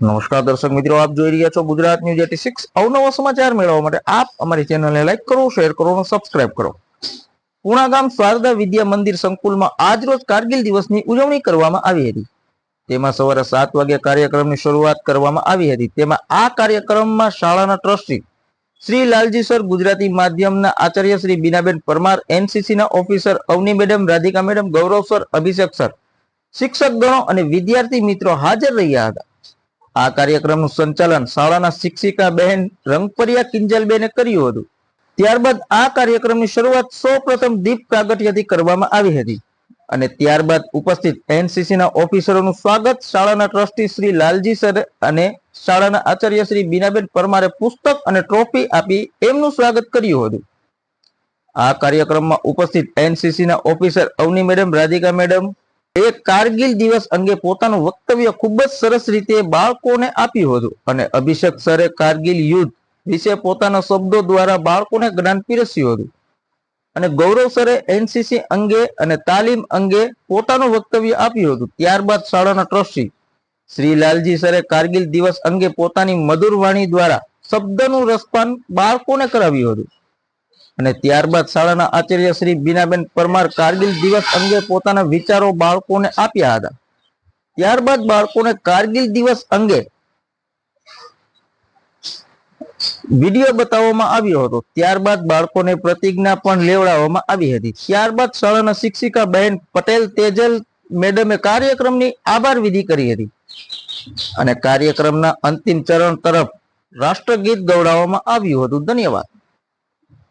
નમસ્કાર દર્શક મિત્રો, આપ જોઈ રહ્યા છો ગુજરાત ન્યૂઝ એટી સિક્સ. અવનવા સમાચાર મેળવવા માટે આપ અમારી ચેનલને લાઈક કરો, શેર કરો અને સબસ્ક્રાઇબ કરો. પૂણા ગામ શારદા વિદ્યા મંદિર સંકુલમાં આજરોજ કારગિલ દિવસની ઉજવણી કરવામાં આવી હતી. તેમાં સવારે સાત વાગે કાર્યક્રમની શરૂઆત કરવામાં આવી હતી. તેમાં આ કાર્યક્રમમાં શાળાના ટ્રસ્ટી શ્રી લાલજી સર, ગુજરાતી માધ્યમના આચાર્ય શ્રી બીનાબેન પરમાર એનસીસી ના officer Avani madam, Radhika madam, Gaurav sir, Abhishek sir શિક્ષક ગણો અને વિદ્યાર્થી મિત્રો હાજર રહ્યા હતા. આ કાર્યક્રમનું સંચાલન શાળાના શિક્ષિકા બહેન રંગપરિયા કિંજલબેને કર્યું હતું. ત્યારબાદ આ કાર્યક્રમની શરૂઆત સૌપ્રથમ દીપ કાગટિયાથી કરવામાં આવી હતી અને ત્યારબાદ ઉપસ્થિત એનસીસીના ઓફિસરોનું સ્વાગત શાળાના ટ્રસ્ટી શ્રી લાલજી સર અને શાળાના આચાર્ય શ્રી બીનાબેન પરમારે પુસ્તક અને ટ્રોફી આપી એમનું સ્વાગત કર્યું હતું. આ કાર્યક્રમમાં ઉપસ્થિત એનસીસીના officer Avani madam, Radhika madam એ કારગિલ દિવસ અંગે પોતાનું વક્તવ્ય ખૂબ જ સરસ રીતે બાળકોને આપ્યું હતું. અને અભિષેક સરે કારગિલ યુદ્ધ વિશે પોતાના શબ્દો દ્વારા બાળકોને જ્ઞાન પીરસ્યું હતું. અને ગૌરવ સરે એનસીસી અંગે અને તાલીમ અંગે પોતાનું વક્તવ્ય આપ્યું હતું. ત્યારબાદ શાળાના ટ્રસ્ટી શ્રી લાલજી સરે કારગિલ દિવસ અંગે પોતાની મધુર વાણી દ્વારા શબ્દનું રસપાન બાળકોને કરાવ્યું હતું. અને ત્યારબાદ શાળાના આચાર્ય શ્રી બીનાબેન પરમાર કારગિલ દિવસ અંગે પોતાના વિચારો બાળકોને આપ્યા હતા. ત્યારબાદ બાળકોને કારગિલ દિવસ અંગે વીડિયો બતાવવામાં આવ્યો હતો. ત્યારબાદ બાળકોને પ્રતિજ્ઞા પણ લેવડાવવામાં આવી હતી. ત્યારબાદ શાળાના શિક્ષિકા બહેન પટેલ તેજલ મેડમે કાર્યક્રમની આભાર વિધિ કરી હતી. અને કાર્યક્રમના અંતિમ ચરણ તરફ રાષ્ટ્રગીત ગવડાવવામાં આવ્યું હતું. ધન્યવાદ.